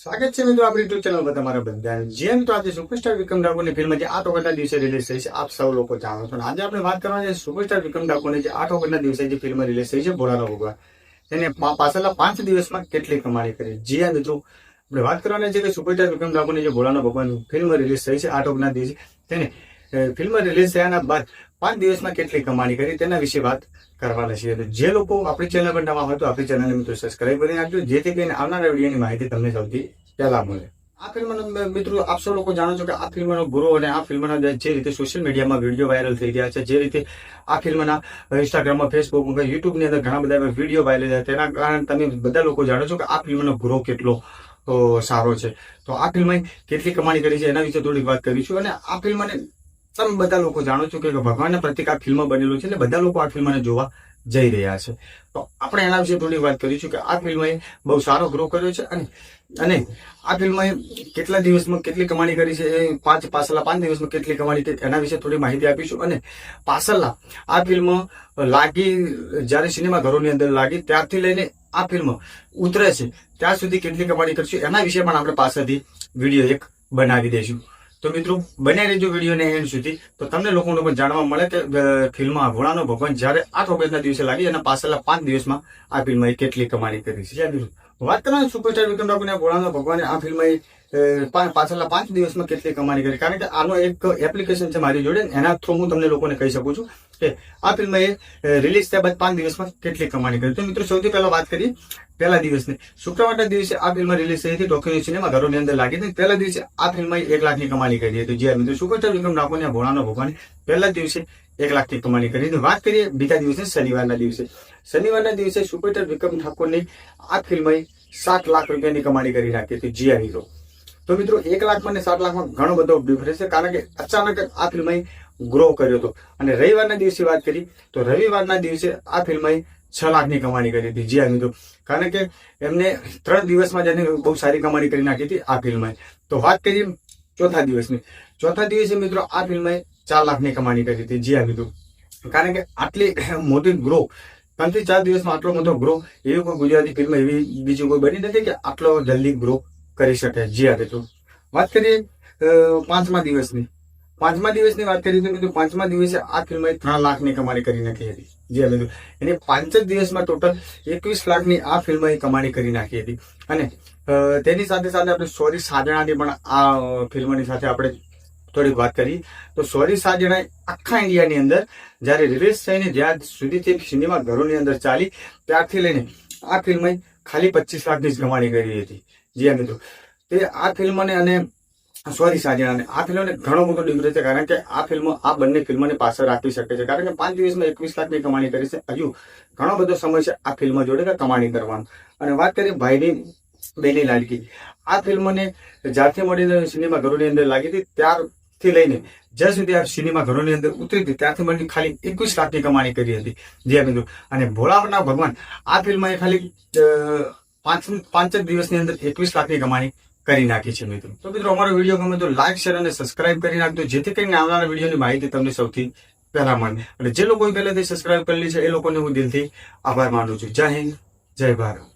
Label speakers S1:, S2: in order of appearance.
S1: સ્વાગત છે મિત્રો આપણી યુટ્યુબ ચેનલ પર તમારા બધાને. જેમ તો આજે સુપરસ્ટાર વિક્રમ ઠાકોરની ફિલ્મ જે આઠ ઓગસ્ટના દિવસે રિલીઝ થઈ છે, આપ સૌ લોકો જાણો છો. આજે આપણે વાત કરવાની છે સુપરસ્ટાર વિક્રમ ઠાકોરની જે આઠ ઓગસ્ટના દિવસે જે ફિલ્મ રિલીઝ થઈ છે, ભોળાનો ભગવાન. તેને પાછળના પાંચ દિવસમાં કેટલી કમાણી કરી. જી મિત્રો. આપણે વાત કરવાની છે કે સુપરસ્ટાર વિક્રમ ઠાકોરની જે ભોળાનો ભગવાન ફિલ્મ રિલીઝ થઈ છે આઠ ઓગસ્ટના દિવસે. તેને ફિલ્મ રિલીઝ થયાના બાદ પાંચ દિવસમાં કેટલી કમાણી કરી તેના વિશે વાત કરવાના છીએ તો જે લોકો આપણી ચેનલ પર નવા હોય તો આપણી ચેનલને મિત્રો સબસ્ક્રાઇબ કરી નાખજો, જેથી કરીને આવનારા વિડીયોની માહિતી તમને સૌથી પહેલા મળે. આ ફિલ્મનો મિત્રો આપ સૌ લોકો જાણો છો કે આ ફિલ્મનો ગુરુ અને આ ફિલ્મના જે જે રીતે સોશિયલ મીડિયામાં વીડિયો વાયરલ થઈ રહ્યા છે, જે રીતે આ ફિલ્મના ઇન્સ્ટાગ્રામમાં ફેસબુક યુટ્યુબની અંદર ઘણા બધા વીડિયો વાયરલ થયા. તેના કારણે તમે બધા લોકો જાણો છો કે આ ફિલ્મનો ગુરુ કેટલો સારો છે. તો આ ફિલ્મે કેટલી કમાણી કરી છે એના વિશે થોડીક વાત કરીશું અને આ ફિલ્મને તમે બધા લોકો જાણો છો કે ભગવાનના પ્રતિક આ ફિલ્મ બનેલું છે અને બધા લોકો આ ફિલ્મને જોવા જઈ રહ્યા છે. તો આપણે એના વિશે થોડી વાત કરીશું કે આ ફિલ્મએ બહુ સારો ગ્રો કર્યો છે અને અને આ ફિલ્મએ કેટલા દિવસમાં કેટલી કમાણી કરી છે એ પાંચ, પાછલા પાંચ દિવસમાં કેટલી કમાણી કરી એના વિશે થોડી માહિતી આપીશું અને પાછળના આ ફિલ્મ લાગી, જ્યારે સિનેમા ઘરોની અંદર લાગી ત્યારથી લઈને આ ફિલ્મ ઉતરે છે, ત્યાં સુધી કેટલી કમાણી કરશું એના વિશે પણ આપણે પાછળથી વીડિયો એક બનાવી દઈશું. તો મિત્રો, બન્યા રહેજો વિડીયોને એન્ડ સુધી. તો તમને લોકોને પણ જાણવા મળે કે ફિલ્મમાં ફિલ્મ ભોળાનો ભગવાન જ્યારે આઠ ઓગસ્ટના દિવસે લાગી અને પાછળના પાંચ દિવસમાં આ ફિલ્મએ કેટલી કમાણી કરી છે. વાત કરવાની સુપરસ્ટાર વિક્રમ ઠાકોરને, ભોળાનો ભગવાને આ ફિલ્મએ પાછળના પાંચ દિવસમાં કેટલી કમાણી કરી? કારણ કે આનો એક એપ્લિકેશન છે મારી જોડે, એના થ્રુ હું તમને લોકોને કહી શકું છું કે આ ફિલ્મ એ રિલીઝ થયા બાદ પાંચ દિવસમાં કેટલી કમાણી કરી? તો મિત્રો, સૌથી પહેલા વાત કરીએ પહેલા દિવસની. શુક્રવારના દિવસે આ ફિલ્મ રિલીઝ થઈ હતી ટોક્યો સિનેમા ઘરોની અંદર લાગી હતી. પહેલા દિવસે આ ફિલ્મમાં એક લાખની કમાણી કરી હતી. જે મિત્રો શુક્રચાર વિક્રમ ઠાકોરના ભોળાનો ભગવાન પહેલા દિવસે એક લાખની કમાણી કરી હતી. વાત કરીએ બીજા દિવસે, શનિવારના દિવસે. શનિવારના દિવસે સુપરસ્ટાર વિક્રમ ઠાકોરની આ ફિલ્મએ સાત લાખ રૂપિયાની કમાણી કરી નાખી હતી. જીયા હીરો તો મિત્રો એક લાખમાં અને સાત લાખમાં ઘણો બધો ડિફરન્સ છે, કારણ કે અચાનક આ ફિલ્મએ ગ્રો કર્યો હતો. અને રવિવારના દિવસે વાત કરી, તો રવિવારના દિવસે આ ફિલ્મએ છ લાખની કમાણી કરી હતી. જી મિત્રો. કારણ કે એમને ત્રણ દિવસમાં જ બહુ સારી કમાણી કરી નાખી હતી આ ફિલ્મએ તો વાત કરીએ ચોથા દિવસની. ચોથા દિવસે મિત્રો આ ફિલ્મએ ચાર લાખની કમાણી કરી હતી. જી મિત્રો. કારણ કે આટલી મોટી ગ્રો ત્રણથી ચાર દિવસમાં આટલો મોટો ગ્રો એવી કોઈ ગુજરાતી ફિલ્મ એવી બીજી કોઈ બની નથી કે આટલો જલ્દી ગ્રો કરી શકે. જી, હા મિત્રો વાત કરીએ પાંચમા દિવસની. પાંચમા દિવસની વાત કરીએ તો પાંચમા દિવસે આ ફિલ્મએ ત્રણ લાખની કમાણી કરી નાખી હતી. જે મિત્રો. એને પાંચ જ દિવસમાં ટોટલ એકવીસ લાખની આ ફિલ્મએ કમાણી કરી નાખી હતી. અને તેની સાથે સાથે આપણે સોરી સાજણાની પણ આ ફિલ્મની સાથે આપણે થોડીક વાત કરી. તો સોરી સાજણા આખા ઇન્ડિયાની અંદર, જ્યારે રિલીઝ થઈને જ્યાં સુધી તે સિનેમા ઘરોની અંદર ચાલી, ત્યારથી લઈને આ ફિલ્મે ખાલી પચીસ લાખની જ કમાણી કરી હતી. જી, હા, મિત્રો. તે આ ફિલ્મને અને સોરી, સાજણાને, આ ફિલ્મને ઘણો મોટો ડિફરન્સ છે, કારણ કે આ ફિલ્મ આ બંને ફિલ્મને પાછળ રાખી શકે છે. કારણ કે પાંચ દિવસમાં એકવીસ લાખની કમાણી કરી છે. હજુ ઘણો બધો સમય છે આ ફિલ્મ જોડે કમાણી કરવાનો. અને વાત કરીએ ભાઈની બેની લાડકી. આ ફિલ્મને જ્યારથી મળીને સિનેમા ઘરોની અંદર લાગી હતી, ત્યારથી લઈને જ્યાં સુધી આ સિનેમા ઘરોની અંદર ઉતરી હતી, ત્યારથી મળીને ખાલી એકવીસ લાખની કમાણી કરી હતી. જે મિત્રો. અને ભોળાના ભગવાન આ ફિલ્મએ ખાલી પાંચ પાંચ જ દિવસની અંદર એકવીસ લાખની કમાણી કરી નાખી છે મિત્રો. તો મિત્રો, અમારો વીડિયો ગમે તો લાઈક શેર અને સબસ્ક્રાઇબ કરી નાખજો, જેથી કરીને આવનારા વિડીયોની માહિતી તમને સૌથી પહેલા મળે. અને જે લોકોએ પહેલેથી સબસ્ક્રાઇબ કરેલી છે, એ લોકોને હું દિલથી આભાર માનું છું. જય હિન્દ, જય ભારત.